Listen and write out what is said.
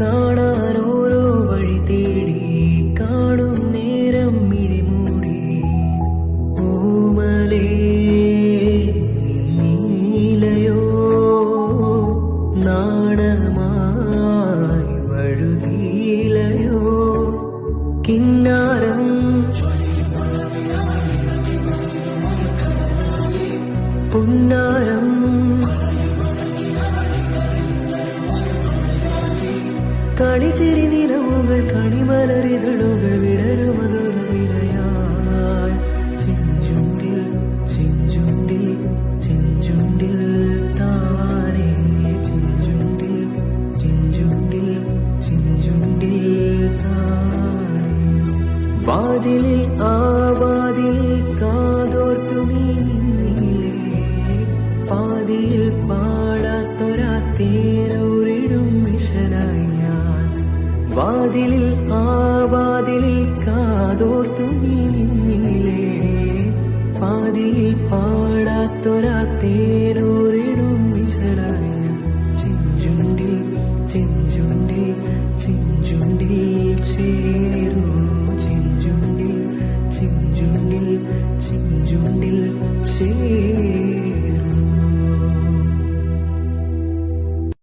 കാണാൻ ഓരോ വഴി തേടി കാണും നേരം മിഴിമൂടി ഓമലേ നീലയോ നാണമായി വഴുതീലയോ. കിന്നാരം പുന്നാരം കളിച്ചിരി നിലവുകൾ കണിമലരിതളുകൾ വാതിലിൽ ആ വാതിലിൽ കാതോർത്തു നീ നിന്നിലേ പാതിയിൽ പാടാത്തൊരാ തേനോരിടും വിശരായ ചെഞ്ചുണ്ടിൽ ചെഞ്ചുണ്ടിൽ ചെ